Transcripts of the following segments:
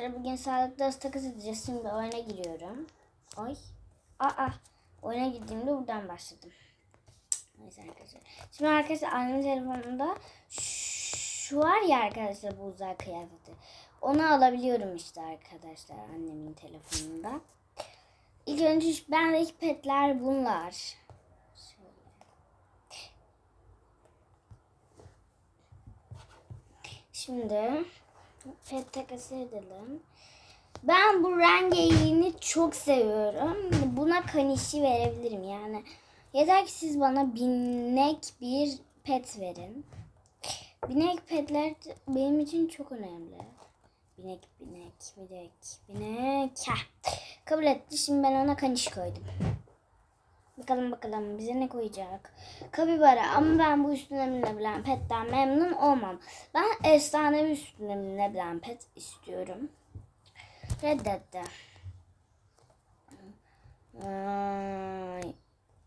arkadaşlar bugün sağlık dersi takas edeceğiz. Şimdi oyuna giriyorum. Oy. Aa. Oyuna girdiğimde buradan başladım. Neyse arkadaşlar. Şimdi arkadaşlar annemin telefonunda şu var ya arkadaşlar bu uzay kıyafeti. Onu alabiliyorum işte arkadaşlar annemin telefonunda. İlk önce şu- bendeki petler bunlar. Şimdi pet takası edelim. Ben bu rengeyiğini çok seviyorum. Buna kanişi verebilirim yani. Yeter ki siz bana binek bir pet verin. Binek petler benim için çok önemli. Binek, binek, binek, binek. Heh. Kabul etti. Şimdi ben ona kaniş koydum. Bakalım bakalım bize ne koyacak. Kapibara ama ben bu üstüne binebilen petten memnun olmam. Ben efsanevi üstüne binebilen pet istiyorum. Reddetti.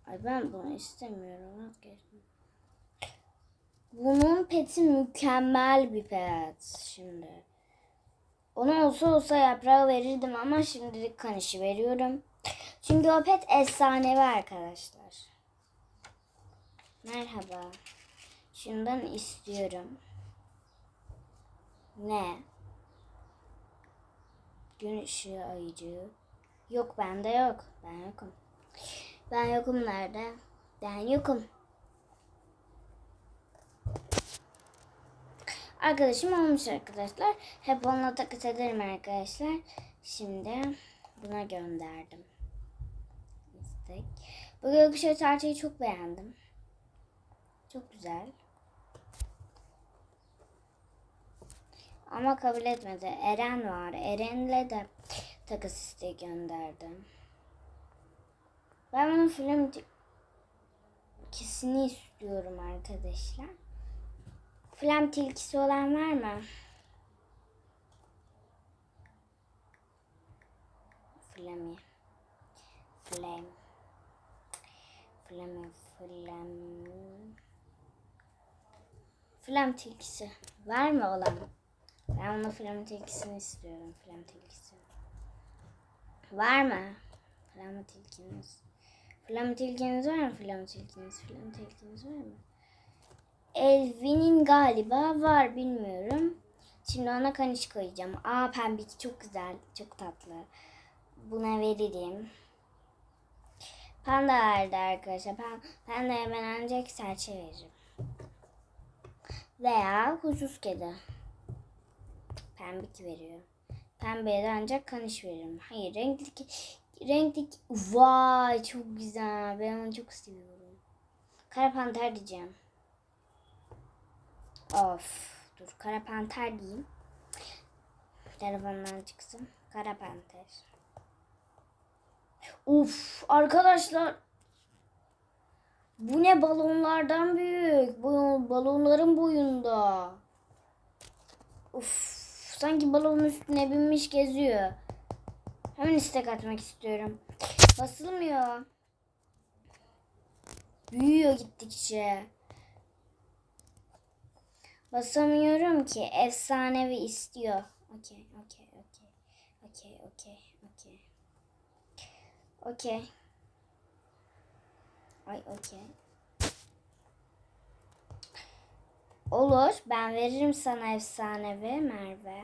Ay, ben bunu istemiyorum. Bunun peti mükemmel bir pet şimdi. Onu olsa olsa yaprağı verirdim ama şimdilik kanışı veriyorum. Çünkü o pet efsanevi arkadaşlar. Merhaba. Şundan istiyorum. Ne? Gün ışığı ayıcığı. Yok bende yok. Ben yokum. Ben yokum nerede? Ben yokum. Arkadaşım olmuş arkadaşlar. Hep onunla takas ederim arkadaşlar. Şimdi buna gönderdim. İstek. Bu gökkuşağı tarçayı çok beğendim. Çok güzel. Ama kabul etmedi. Eren var. Eren'le de takas isteği gönderdim. Ben bunun film ikisini istiyorum arkadaşlar. Flam tilkisi olan var mı? Flami. Flam. Flami. Flam. Flam tilkisi. Var mı olan? Ben ona flam tilkisini istiyorum. Flam tilkisi. Var mı? Flam tilkiniz. Flam tilkiniz var mı? Flam tilkiniz. Flam tilkiniz var mı? Elvin'in galiba var bilmiyorum. Şimdi ona kaniş koyacağım. Aa pembik çok güzel. Çok tatlı. Buna veririm. Panda verdi arkadaşlar. Ben, ben de hemen ancak serçe veririm. Veya huysuz kedi. Pembik veriyor. Pembeye de ancak kaniş veririm. Hayır renkli renkli vay çok güzel. Ben onu çok seviyorum. Kara panter diyeceğim. Of. Dur kara panter diyeyim. Telefondan çıksın. Kara panter. Uf arkadaşlar. Bu ne balonlardan büyük. Bu balonların boyunda. Uf sanki balonun üstüne binmiş geziyor. Hemen istek atmak istiyorum. Basılmıyor. Büyüyor gittikçe. Basamıyorum ki. Efsanevi istiyor. Okey, okey, okey. Okey, okey, okey. Ay, okey. Olur. Ben veririm sana efsanevi Merve.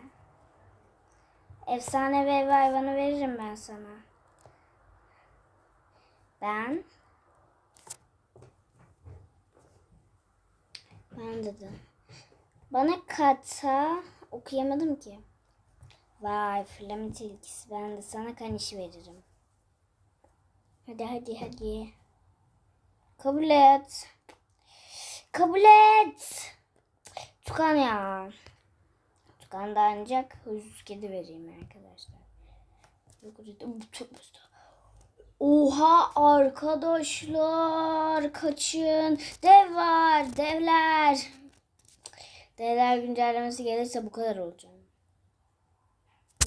Efsanevi ev hayvanı veririm ben sana. Ben ben dedim. Bana kata okuyamadım ki. Vay flamin tilkisi. Ben de sana kanişi veririm. Hadi hadi hadi. Kabul et. Kabul et. Tukan ya. Tukan da ancak huysuz kedi vereyim arkadaşlar. Oha arkadaşlar kaçın. Dev var devler. Devler güncellemesi gelirse bu kadar olacağım.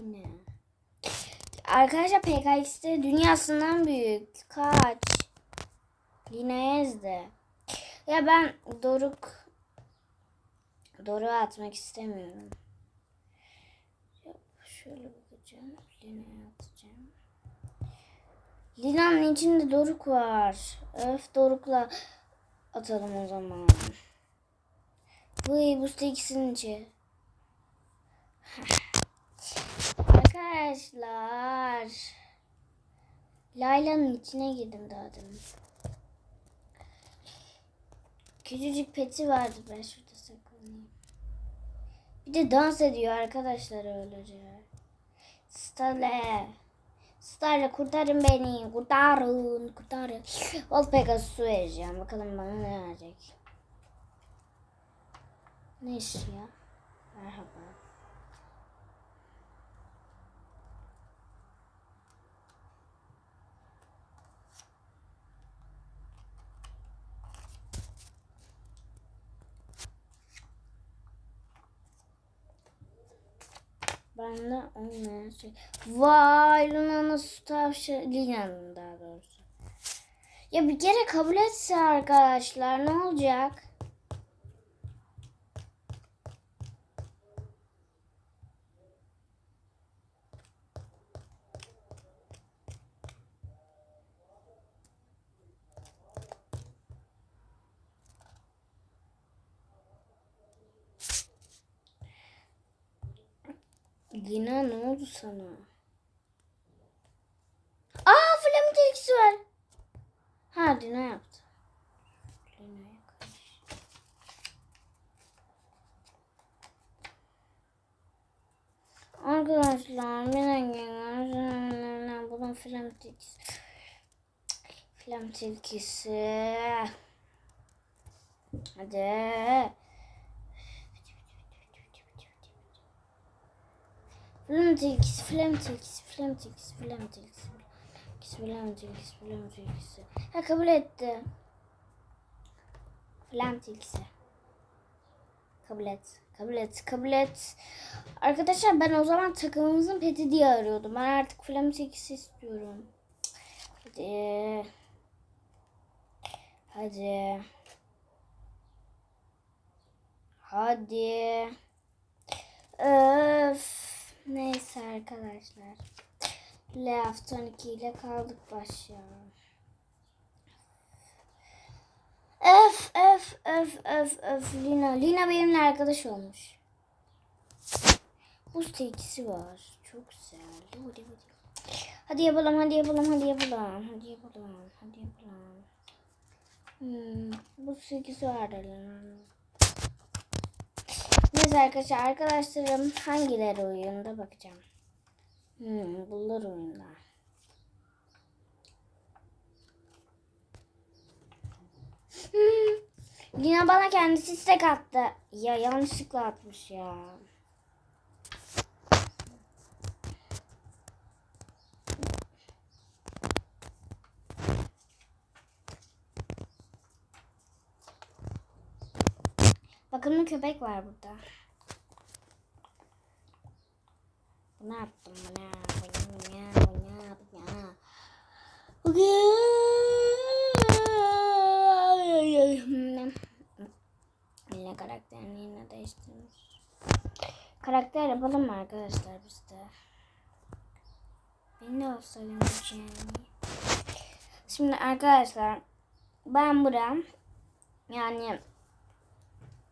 Bu ne? Arkadaşlar PKX'de dünyasından büyük. Kaç? Lineyez'de. Ya ben Doruk Doruk'u atmak istemiyorum. Şöyle bakacağım. Lina'ya atacağım. Lina'nın içinde Doruk var. Öf Doruk'la atalım o zaman. Vay bu ikisinin içi. Arkadaşlar. Layla'nın içine girdim daha demin. Küçücük peti vardı ben şurada saklanayım. Bir de dans ediyor arkadaşlar öylece. Starle. Starle kurtarın beni. Kurtarın. Kurtarın. Ol Pegasus'u vereceğim. Bakalım bana ne verecek. Ne iş ya? Merhaba. Bende olmayan şey. Vay Luna'nın su tavşanı. Lina'nın daha doğrusu. Ya bir kere kabul etse arkadaşlar ne olacak? Lina ne oldu sana? Aa flamingo ilgisi var. Ha Lina yaptı. Arkadaşlar bir dakika. Bunun film tilkisi. Film tilkisi. Hadi. Tilkisi, film tilkisi. Film tilkisi, film tilkisi. Ha kabul etti. Tilkisi. Kabul et. Kabul et. Kabul et. Arkadaşlar ben o zaman takımımızın peti diye arıyordum. Ben artık tilkisi istiyorum. Hadi. Hadi. Hadi. Öf. Neyse arkadaşlar. Left 12 ile kaldık baş ya. Öf öf öf öf öf Lina. Lina benimle arkadaş olmuş. Buz tekisi var. Çok güzel. Hadi, hadi. hadi yapalım hadi yapalım hadi yapalım. Hadi yapalım hadi yapalım. Hmm, buz tekisi var Lina'nın. Neyse arkadaşlar arkadaşlarım hangileri oyunda bakacağım. Hmm, bunlar oyunda. Hmm, Lina bana kendisi istek attı. Ya yanlışlıkla atmış ya. Bakımlı köpek var burada. Bu ne yaptım bu ne? Bu ne? Bu ne? Bu ne? Bu ne? Yine karakterini yine değiştirmiş. Karakter yapalım mı arkadaşlar biz de? Ben de olsa göreceğim. Şimdi arkadaşlar ben buraya yani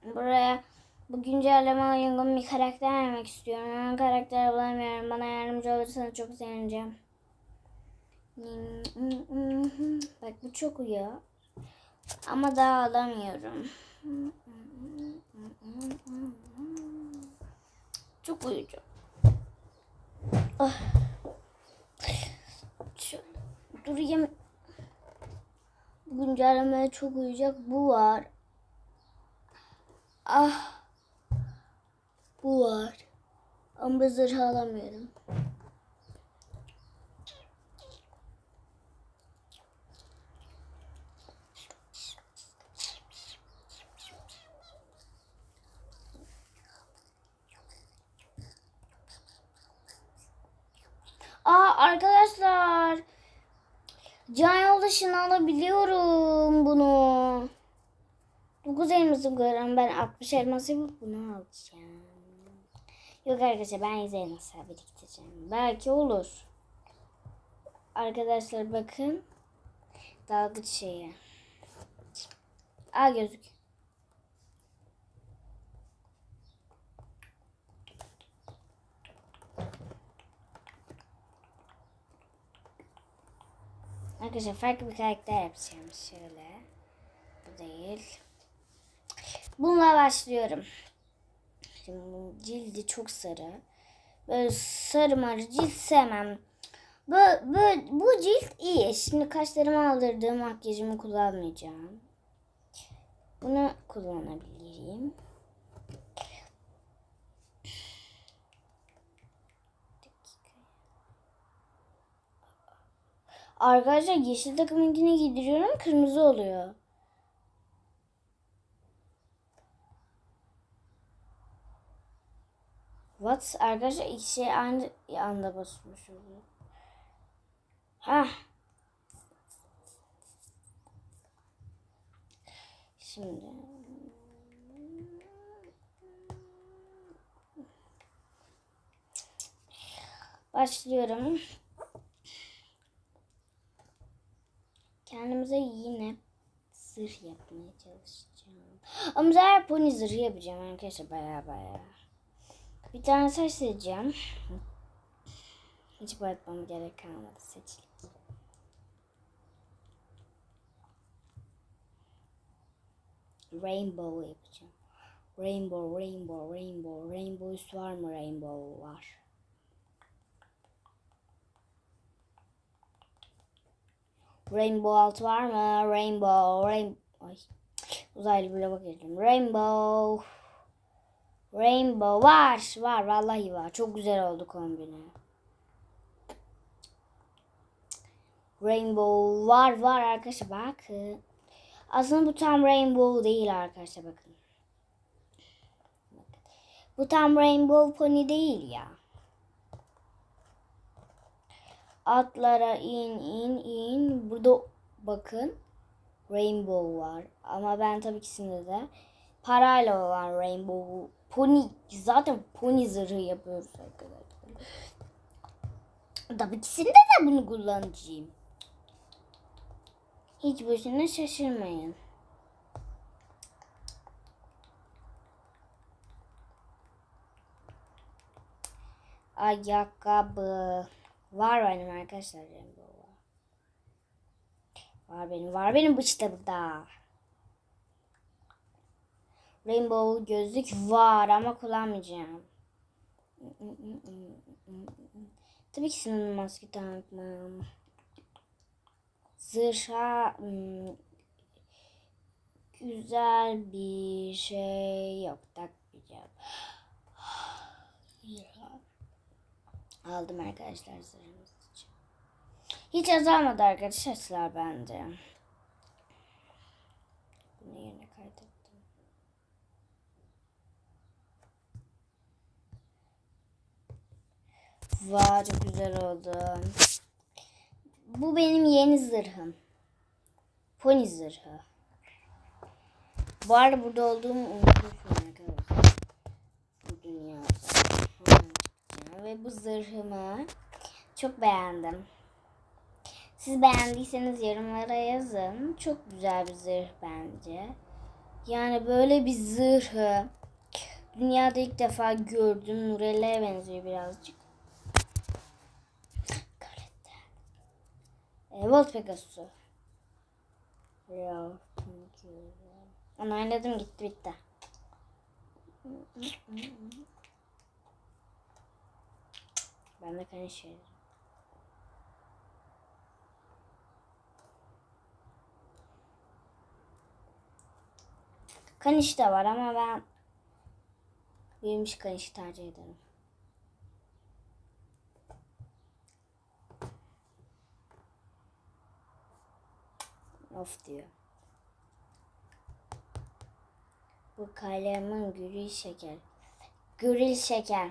buraya bu güncelleme uygun bir karakter vermek istiyorum. Ama karakter bulamıyorum. Bana yardımcı olursanız çok sevineceğim. Bak bu çok uyuyor. Ama daha alamıyorum. Çok uyucu. Ah. Durayım. Bu güncellemeye çok uyuyacak. Bu var. Ah. Bu var. Ama zırh alamıyorum. Aa arkadaşlar. Can yoldaşını alabiliyorum bunu. 9 elması görüyorum. Ben 60 elması yapıp bunu alacağım. Yok arkadaşlar ben yüzey nasıl biriktireceğim. Belki olur. Arkadaşlar bakın. Dalgıç şeyi. Aa gözük. Arkadaşlar farklı bir karakter yapacağım şöyle. Bu değil. Bununla başlıyorum. Şimdi cildi çok sarı. Böyle sarı marı cilt sevmem. Bu, bu, bu cilt iyi. Şimdi kaşlarımı aldırdım. Makyajımı kullanmayacağım. Bunu kullanabilirim. Arkadaşlar yeşil takımınkini giydiriyorum. Kırmızı oluyor. What? Arkadaşlar iki şey aynı anda basmış oluyor. Ha. Şimdi. Başlıyorum. Kendimize yine zırh yapmaya çalışacağım. Ama sefer pony zırhı yapacağım arkadaşlar baya. Bir tane saç seçeceğim. Hiç boyatmam gerek kalmadı seçilik. Rainbow yapacağım. Rainbow, rainbow, rainbow. Rainbow üst var mı? Rainbow var. Rainbow alt var mı? Rainbow, rain... Ay. Uzaylı bile bakıyorum. Rainbow. Rainbow var. Var vallahi var. Çok güzel oldu kombini. Rainbow var var arkadaşlar bakın. Aslında bu tam rainbow değil arkadaşlar. Bakın. Bu tam rainbow pony değil ya. Atlara in in in. Burada bakın rainbow var. Ama ben tabii ikisinde de parayla olan rainbow pony zaten pony zırhı yapıyoruz arkadaşlar. Tabii ikisinde de bunu kullanacağım. Hiç boşuna şaşırmayın. Ayakkabı. Var benim arkadaşlar var. Benim. Var benim bu işte burada. Rainbow gözlük var ama kullanmayacağım. Tabii ki senin maske takmam. Zırha hmm, güzel bir şey yok takmayacağım. Aldım arkadaşlar zırhımız için. Hiç azalmadı arkadaşlar bence. Bunu yerine kaydettim. Vay çok güzel oldu. Bu benim yeni zırhım. Pony zırhı. Bu arada burada olduğumu unutmuşum arkadaşlar. Bu dünyada. Ve bu zırhımı çok beğendim. Siz beğendiyseniz yorumlara yazın. Çok güzel bir zırh bence. Yani böyle bir zırhı dünyada ilk defa gördüm. Nurelle'ye benziyor birazcık. Volt Pegasus'u. Ya. Onayladım gitti bitti. Ben de konuşuyorum. Kaniş de var ama ben büyümüş kaniş tercih ederim. Of diyor. Bu kalemin gürül şeker. Gürül şeker.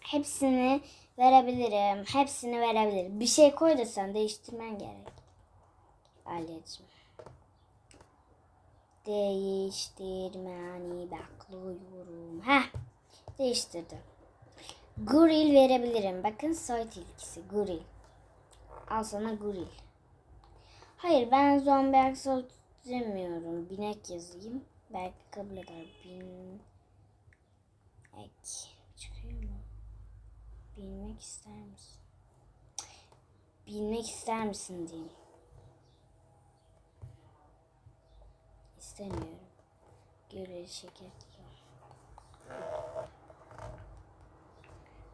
Hepsini verebilirim. Hepsini verebilirim. Bir şey koy da sen değiştirmen gerek. Alyacığım. Değiştirmeni bekliyorum. Heh. Değiştirdim. Goril verebilirim. Bakın soy tilkisi. Goril. Al sana goril. Hayır ben zombi aksolot demiyorum. Binek yazayım. Belki kabul eder. Bin... Ek. Çıkıyor mu? Bilmek ister misin? Bilmek ister misin diyeyim. İstemiyorum. Göreli şeker.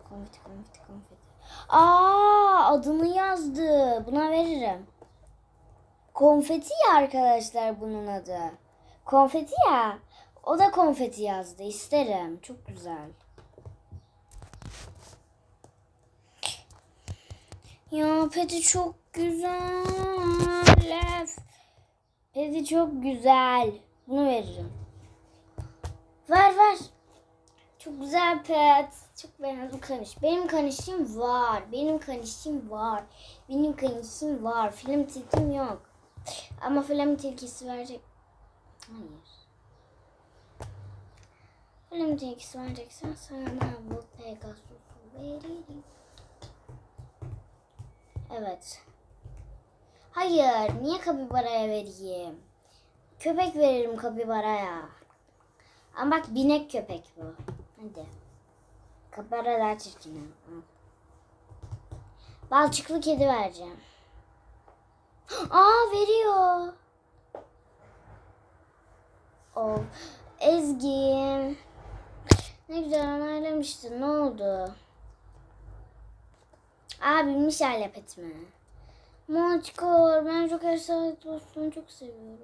Konfeti konfeti konfeti. Aa adını yazdı. Buna veririm. Konfeti ya arkadaşlar bunun adı. Konfeti ya. O da konfeti yazdı. İsterim. Çok güzel. Ya peti çok güzel. Peti çok güzel. Bunu veririm. Ver ver. Çok güzel pet. Çok beğendim kaniş. Benim kanişim var. Benim kanişim var. Benim kanişim var. Film tilkim yok. Ama film tilkisi verecek. Hayır. Film tilkisi vereceksen sana bu Pegasus'u veririm. Evet. Hayır. Niye kapibaraya vereyim? Köpek veririm kapibaraya. Ama bak binek köpek bu. Hadi. Kapibara daha çirkin. Balçıklı kedi vereceğim. Aa veriyor. Of. Ezgi. Ne güzel onaylamıştın. Ne oldu? Aa bilmiş ailep etme. Montikor. Ben çok esaret dostluğunu çok seviyorum.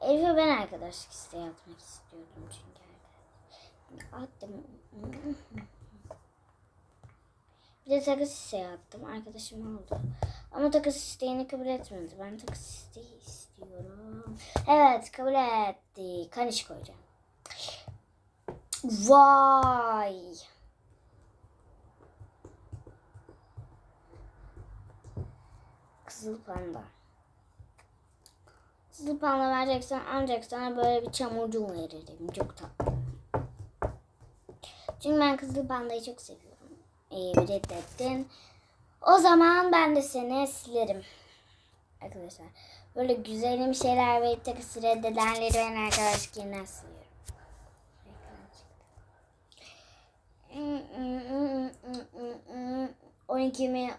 Elif'e ben arkadaşlık isteği atmak istiyordum çünkü. Attım. Bir de takas isteği attım. Arkadaşım oldu. Ama takas isteğini kabul etmedi. Ben takas isteği istiyorum. Evet kabul etti. Kaniş koyacağım. Vay. Kızıl panda. Kızıl panda vereceksen ancak sana böyle bir çamurcuğum veririm. Çok tatlı. Çünkü ben kızıl pandayı çok seviyorum. İyi reddettin. O zaman ben de seni silerim. Arkadaşlar böyle güzelim şeyler verip takısı reddedenleri ben arkadaşlık yerinden siliyorum. 12 mi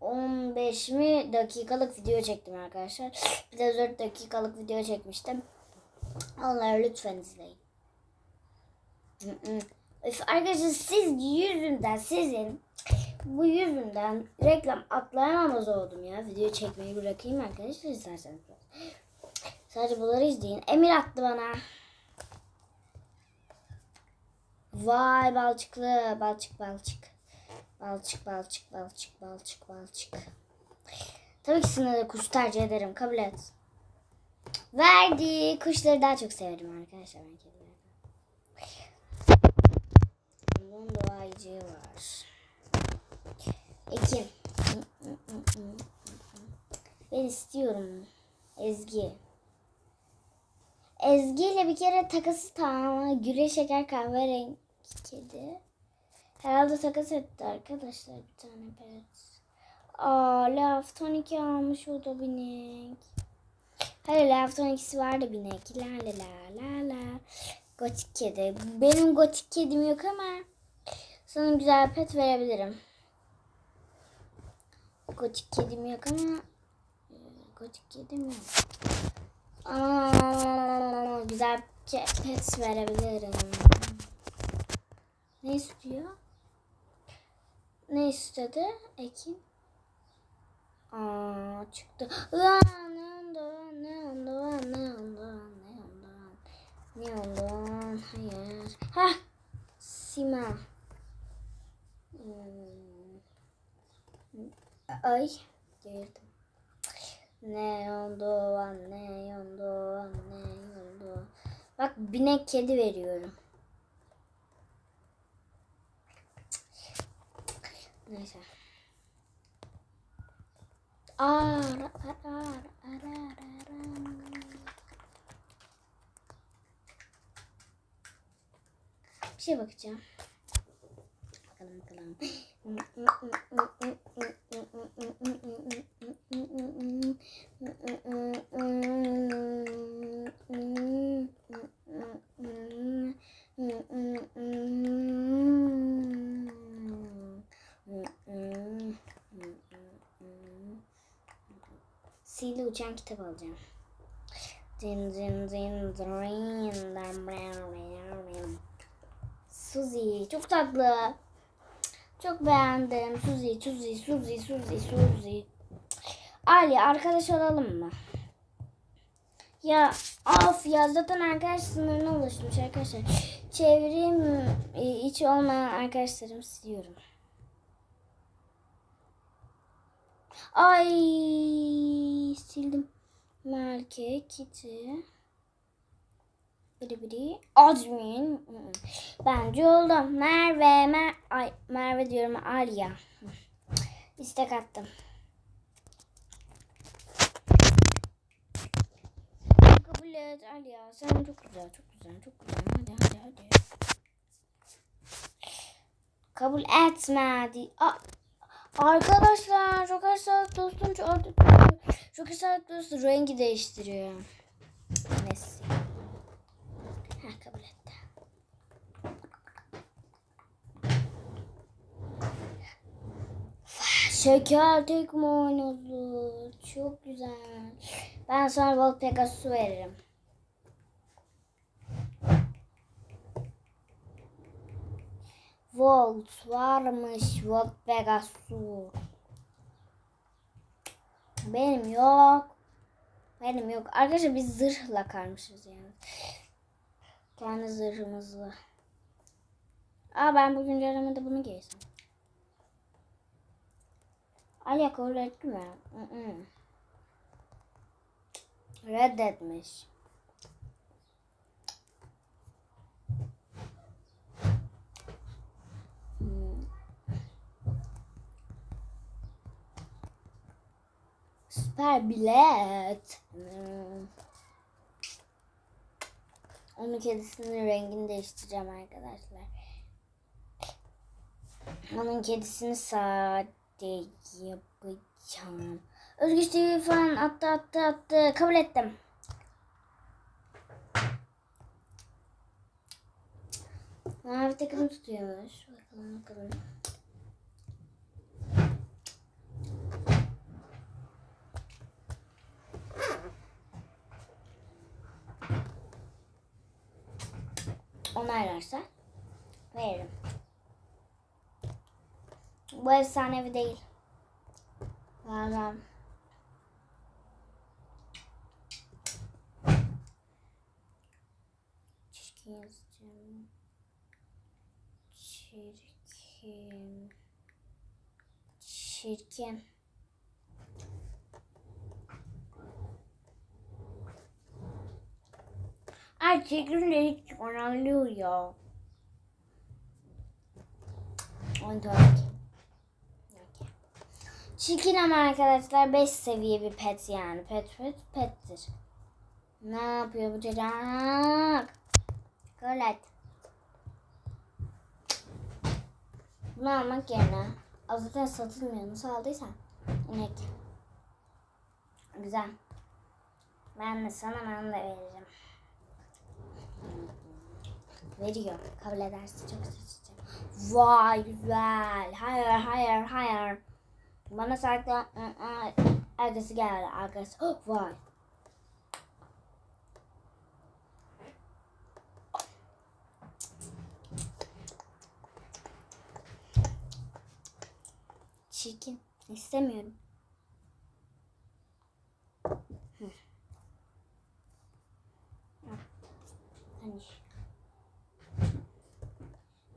15 mi dakikalık video çektim arkadaşlar. Bir de 4 dakikalık video çekmiştim. Onları lütfen izleyin. Arkadaşlar siz yüzünden sizin bu yüzünden reklam atlayamamaz oldum ya. Video çekmeyi bırakayım arkadaşlar isterseniz. Sadece bunları izleyin. Emir attı bana. Vay balçıklı. Balçık balçık. Balçık balçık balçık balçık balçık. Tabii ki sınırlı kuş tercih ederim. Kabul et. Verdi. Kuşları daha çok severim arkadaşlar. Ben kedilerden. Bunun doğayıcığı var. Ekin. Ben istiyorum. Ezgi. Ezgi ile bir kere takası tamam. Güre şeker kahverengi kedi. Herhalde takas etti arkadaşlar bir tane pet. Aa laf tonik almış o da binek. Hayır laf tonikisi vardı binek. La la la la la. Gotik kedi. Benim gotik kedim yok ama sana güzel pet verebilirim. Gotik kedim yok ama e, gotik kedim yok. Aa, güzel pet verebilirim. Ne istiyor? Ne istedi? Ekin. Aa çıktı. Aa, ne oldu? Ne oldu? Ne oldu? Ne oldu? Ne oldu? Hayır. Ha. Sima. Ay. Girdim. Ne oldu? Ne oldu? Ne oldu? Bak binek kedi veriyorum. Neyse. Ara ara ara ara ara. Bir şey bakacağım. Bakalım bakalım. Sihirli uçan kitap alacağım. Zin zin zin zin Suzy çok tatlı. Çok beğendim. Suzy, Suzy, Suzy, Suzy, Suzy. Ali arkadaş olalım mı? Ya of ya zaten arkadaş sınırına ulaşmış arkadaşlar. Çevrim e, içi olmayan arkadaşlarımı siliyorum. Ay sildim. Melke, Kitty. Biri biri. Azmin. Bence oldu. Merve, Mer Ay, Merve diyorum Alya. İstek attım. Kabul et Alya. Sen çok güzel, çok güzel, çok güzel. Hadi hadi hadi. Kabul etmedi. Arkadaşlar çok aşağı dostum çok, çok aşağı dostum rengi değiştiriyor. Neyse. Ha kabul etti. Şeker tek mi oynadı? Çok güzel. Ben sana Volt Pegasus'u veririm. Volt varmış Volt Pegasus. Benim yok. Benim yok. Arkadaşlar biz zırhla karmışız yani. Kendi zırhımızla. Aa ben bugün güncellemede bunu giysem. Alya kabul etti mi? Reddetmiş. Hmm. Süper bilet. Hmm. Onun kedisinin rengini değiştireceğim arkadaşlar. Onun kedisini sade yapacağım. Özgür TV falan attı attı attı. Kabul ettim. Mavi takım tutuyormuş. Bakalım bakalım. onaylarsa veririm. Bu efsanevi değil. Vermem. Çirkin yazacağım. Çirkin. Çirkin. Ay çirkin dedik onaylıyor ya. On dört. Çirkin ama arkadaşlar 5 seviye bir pet yani. Pet pet pettir. Ne yapıyor bu çocuk? Gölet. Bunu almak yerine zaten satılmıyor. Nasıl aldıysan? İnek. Güzel. Ben de sana ben de vereceğim. Veriyor. Kabul ederse çok seçeceğim. Vay güzel. Hayır hayır hayır. Bana sadece arkası geldi. Arkası. Oh, vay. Çirkin. İstemiyorum. Hani.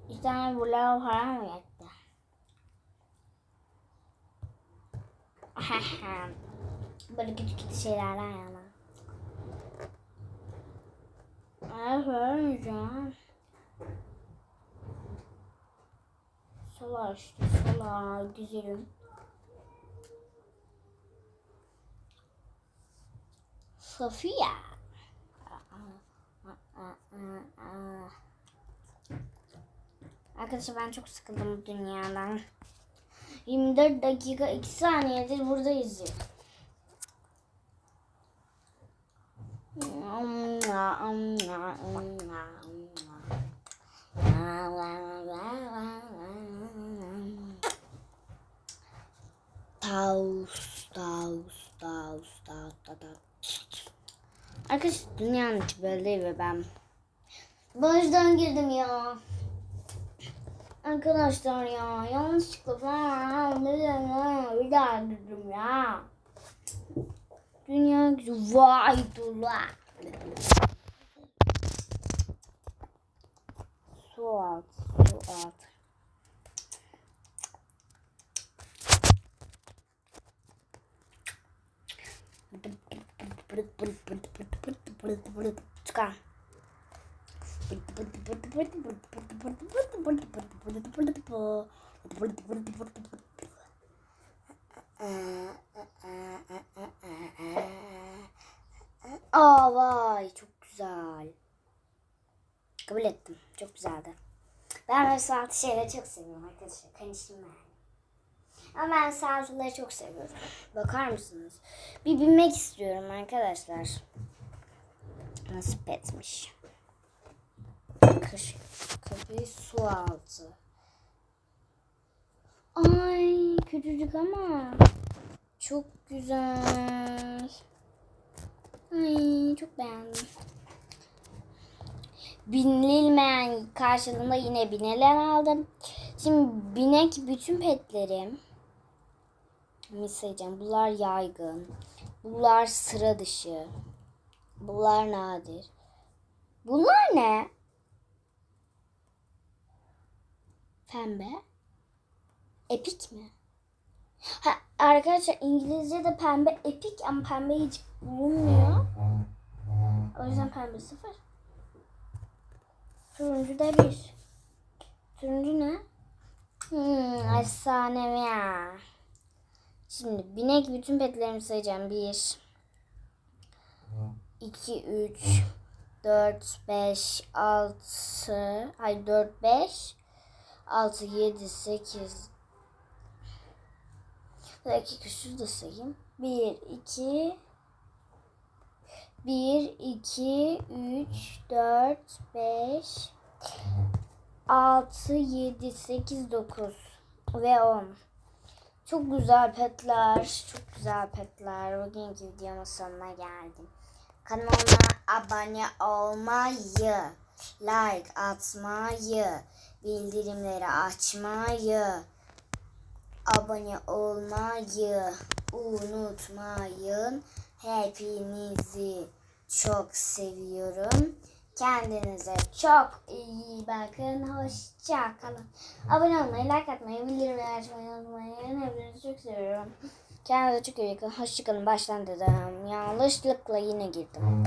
Bir tane bulağı para mı yetti? Böyle küçük küçük şeylerden yana. Ay vermeyeceğim. Solar işte solar güzelim. Sofia. Arkadaşlar ben çok sıkıldım dünyadan. 24 dakika 2 saniyedir buradayız ya. Taus, taus, taus, taus, taus. Arkadaşlar dünyanın içi böyle ve ben Barajdan girdim ya. Arkadaşlar ya yanlışlıkla falan bir daha girdim ya. Dünya güzel. Vay dula. Su alt, su alt. Çıkar. Aa vay çok güzel. Kabul ettim. Çok güzeldi. Ben böyle saltı şeyleri çok seviyorum arkadaşlar. Kanişim ben. Ama ben saltıları çok seviyorum. Bakar mısınız? Bir bilmek istiyorum arkadaşlar. Nasıl petmiş? Kış, kapıyı su altı. Ay küçücük ama çok güzel. Ay çok beğendim. Binilmeyen karşılığında yine bineler aldım. Şimdi binek bütün petlerim. Sayacağım? Bunlar yaygın. Bunlar sıra dışı. Bunlar nadir. Bunlar ne? Pembe. Epik mi? Ha, arkadaşlar İngilizce'de pembe epik ama pembe hiç bulunmuyor. O yüzden pembe sıfır. Turuncu da bir. Turuncu ne? Hmm, efsanevi ya. Şimdi binek bütün petlerimi sayacağım. Bir, iki, üç, dört, beş, altı, ay dört, beş, 6, 7, 8 Bir dakika şurada sayayım. 1, 2 1, 2, 3, 4, 5 6, 7, 8, 9 ve 10. Çok güzel petler. Çok güzel petler. Bugünkü videomun sonuna geldim. Kanalıma abone olmayı, like atmayı, bildirimleri açmayı, abone olmayı unutmayın. Hepinizi çok seviyorum. Kendinize çok iyi bakın. Hoşça kalın. Abone olmayı, like atmayı, bildirimleri açmayı unutmayın. Hepinizi çok seviyorum. Kendinize çok iyi bakın. Hoşça kalın. Baştan dedim. Yanlışlıkla yine girdim.